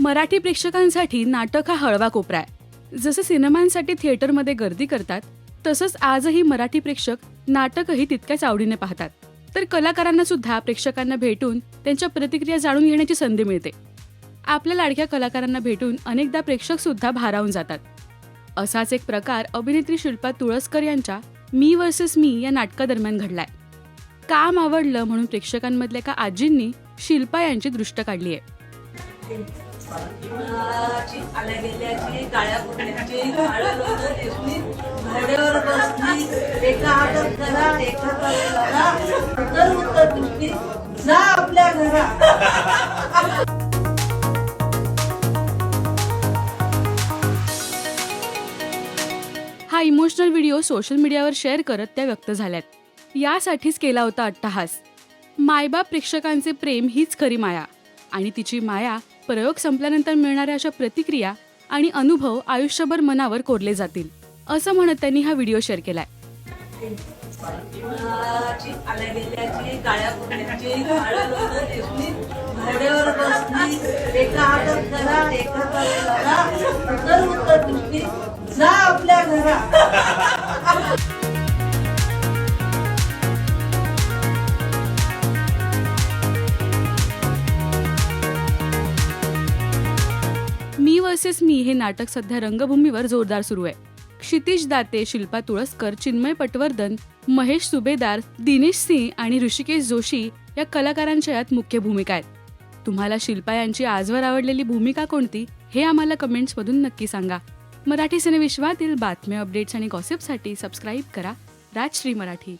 मराठी प्रेक्षकांसाठी नाटक हा हळवा कोपरा आहे. जसं सिनेमांसाठी थिएटरमध्ये गर्दी करतात तसंच आजही मराठी प्रेक्षक नाटकही तितक्याच आवडीने पाहतात. तर कलाकारांना सुद्धा प्रेक्षकांना भेटून त्यांच्या प्रतिक्रिया जाणून घेण्याची संधी मिळते. आपल्या लाडक्या कलाकारांना भेटून अनेकदा प्रेक्षक सुद्धा भारावून जातात. असाच एक प्रकार अभिनेत्री शिल्पा तुळसकर यांच्या मी वर्सेस मी या नाटकादरम्यान घडलाय. काम आवडलं म्हणून प्रेक्षकांमधल्या एका आजींनी शिल्पा यांची दृष्ट काढली आहे. आची आल्या गेल्याची काळ्या पुण्याची घोड्यावर बसली. एका हातात करा एका हातात करा उत्तर उत्तर दृष्टी जा आपल्या घरा. हा इमोशनल व्हिडिओ सोशल मीडियावर शेअर करत त्या व्यक्त झाल्यात. यासाठीच केला होता अट्टहास. मायबाप प्रेक्षकांचे प्रेम हीच खरी माया आणि तिची माया प्रयोग संपल्यानंतर मिळणाऱ्या अशा प्रतिक्रिया आणि अनुभव आयुष्यभर मनावर कोरले जातील. असं म्हणत त्यांनी हा व्हिडिओ शेअर केलाय. जा आपल्या घरा. मी वर्सेस मी हे नाटक सध्या रंगभूमीवर जोरदार सुरू आहे. क्षितिज दाते शिल्पा तुळसकर चिन्मय पटवर्धन महेश सुबेदार दिनेश सिंह आणि ऋषिकेश जोशी या कलाकारांच्या यात मुख्य भूमिका आहेत. तुम्हाला शिल्पा यांची आजवर आवडलेली भूमिका कोणती हे आम्हाला कमेंट्समधून नक्की सांगा. मराठी सिनेविश्वातील बातम्या अपडेट्स आणि गॉसिपसाठी सबस्क्राईब करा. राजश्री मराठी.